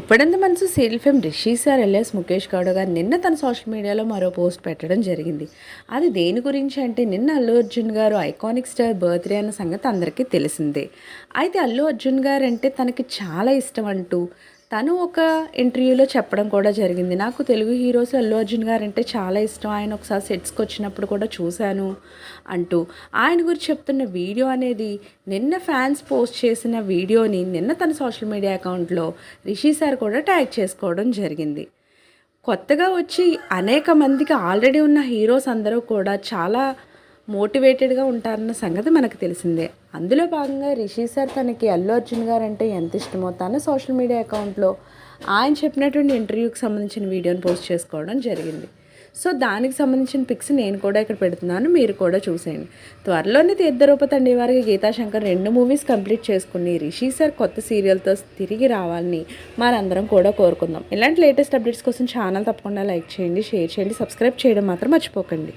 గుప్పడంత మనసు serial fame Rishi sir LS Mukesh Gowda garu నిన్న తన సోషల్ మీడియాలో మరో పోస్ట్ పెట్టడం జరిగింది. అది దేని గురించి అంటే నిన్న అల్లు అర్జున్ గారు ఐకానిక్ స్టార్ బర్త్డే అన్న సంగతి అందరికీ తెలిసిందే. అయితే అల్లు అర్జున్ గారు అంటే తనకి చాలా ఇష్టం అంటూ తను ఒక ఇంటర్వ్యూలో చెప్పడం కూడా జరిగింది. నాకు తెలుగు హీరోస్ అల్లు అర్జున్ గారు అంటే చాలా ఇష్టం. ఆయన ఒకసారి సెట్స్కి వచ్చినప్పుడు కూడా చూశాను అంటూ. ఆయన గురించి చెప్తున్న వీడియో అనేది నిన్న ఫ్యాన్స్ పోస్ట్ చేసిన వీడియోని నిన్న తన సోషల్ మీడియా అకౌంట్లో రిషి సార్ కూడా ట్యాగ్ చేసుకోవడం జరిగింది. కొత్తగా వచ్చి అనేక మందికి ఆల్రెడీ ఉన్న హీరోస్ అందరూ కూడా చాలా మోటివేటెడ్గా ఉంటారన్న సంగతి మనకు తెలిసిందే. అందులో భాగంగా రిషి సార్ తనకి అల్లు అర్జున్ గారు అంటే ఎంత ఇష్టమో తన సోషల్ మీడియా అకౌంట్లో ఆయన చెప్పినటువంటి ఇంటర్వ్యూకి సంబంధించిన వీడియోని పోస్ట్ చేసుకోవడం జరిగింది. సో దానికి సంబంధించిన పిక్స్ నేను కూడా ఇక్కడ పెడుతున్నాను మీరు కూడా చూసేయండి. త్వరలోనే తీర్థరూప తండ్రి వారికి గీతాశంకర్ రెండు మూవీస్ కంప్లీట్ చేసుకుని రిషి సార్ కొత్త సీరియల్తో తిరిగి రావాలని మనందరం కూడా కోరుకుందాం. ఇలాంటి లేటెస్ట్ అప్డేట్స్ కోసం ఛానల్ తప్పకుండా లైక్ చేయండి షేర్ చేయండి సబ్స్క్రైబ్ చేయడం మాత్రం మర్చిపోకండి.